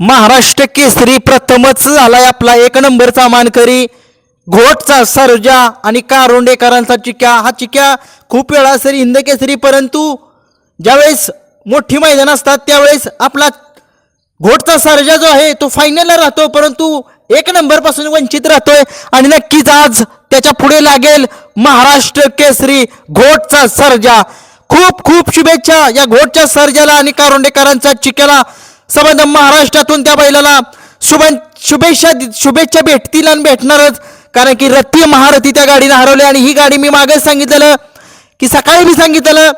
महाराष्ट्र केसरी प्रथमच झालाय आपला एक नंबरचा मानकरी. घोटचा सर्जा आणि कारोंडेकरांचा चिक्या. हा चिक्या खूप वेळा सरी हिंद केसरी परंतु ज्यावेळेस मोठी मैदान असतात त्यावेळेस आपला घोटचा सर्जा जो आहे तो फायनलला राहतो परंतु एक नंबरपासून वंचित राहतोय. आणि नक्कीच आज त्याच्या पुढे लागेल महाराष्ट्र केसरी घोटचा सर्जा. खूप खूप शुभेच्छा या घोटच्या सर्जाला आणि कारोंडेकरांचा चिक्याला. समज महाराष्ट्रातून त्या बैलाला शुभ शुभेच्छा शुभेच्छा भेटतील आणि भेटणारच. कारण की रथी महारथी त्या गाडीनं हरवले आणि ही गाडी मी मागेच सांगितलेलं की सकाळी मी सांगितलेलं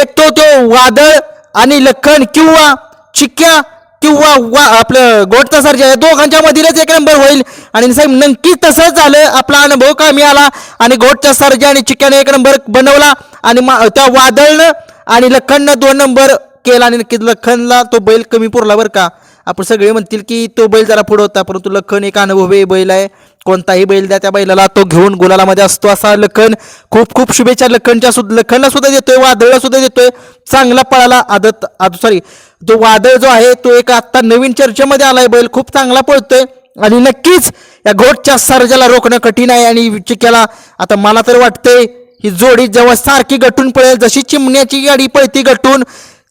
एक तो तो वादळ आणि लखन किंवा चिक्क्या किंवा वा आपलं गोटचा सर्जा या दोघांच्या मधीलच एक नंबर होईल. आणि साहेब नक्कीच तसंच झालं. आपला अनुभव कामी आला आणि गोटचा सर्जा आणि चिक्क्याने एक नंबर बनवला आणि मा त्या वादळनं आणि लखननं दोन नंबर केला आणि नक्कीच लखनला तो बैल कमी पुरला बरं का. आपण सगळे म्हणतील की तो बैल जरा पुढं होता परंतु लखन एक अनुभवी बैल आहे. कोणताही बैल द्या त्या बैलाला तो घेऊन गुलालामध्ये असतो असा लखन. खूप खूप शुभेच्छा लखनच्या सुद्धा लखनला सुद्धा देतोय वादळला सुद्धा देतोय. चांगला पळाला आदत सॉरी तो वादळ जो आहे तो एक आत्ता नवीन चर्चेमध्ये आलाय बैल. खूप चांगला पळतोय. आणि नक्कीच या घोटच्या सर्जाला रोखणं कठीण आहे आणि चिक्याला आता मला तर वाटतंय ही जोडी जेव्हा सारखी गटून पळेल जशी चिमण्याची गाडी पळती गटून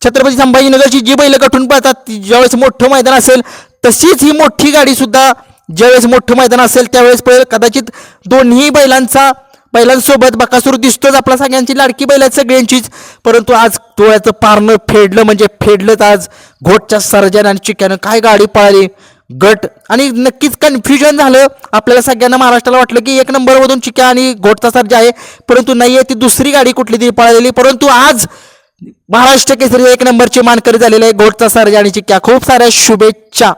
छत्रपती संभाजीनगरची जी बैल गठून पळतात ज्यावेळेस मोठं मैदान असेल तशीच ही मोठी गाडी सुद्धा ज्यावेळेस मोठं मैदान असेल त्यावेळेस पळेल कदाचित दोन्ही बैलांचा बैलांसोबत बकासूर दिसतोच आपल्या सगळ्यांची लाडकी बैल सगळ्यांचीच. परंतु आज डोळ्याचं पारणं फेडलं म्हणजे फेडलंच आज घोटच्या सर्जन आणि चिक्यानं काय गाडी पळाली. गट आणि नक्कीच कन्फ्युजन झालं. आपल्याला सगळ्यांना महाराष्ट्राला वाटलं की एक नंबरमधून चिक्या आणि घोटचा सर्जा आहे. परंतु नाही आहे ती दुसरी गाडी कुठली तरी पळालेली. परंतु आज महाराष्ट्र केसरी एक नंबरची मानकरी झालेली आहे. घोटचा सर्जा क्या. चिक्या खूप साऱ्या शुभेच्छा.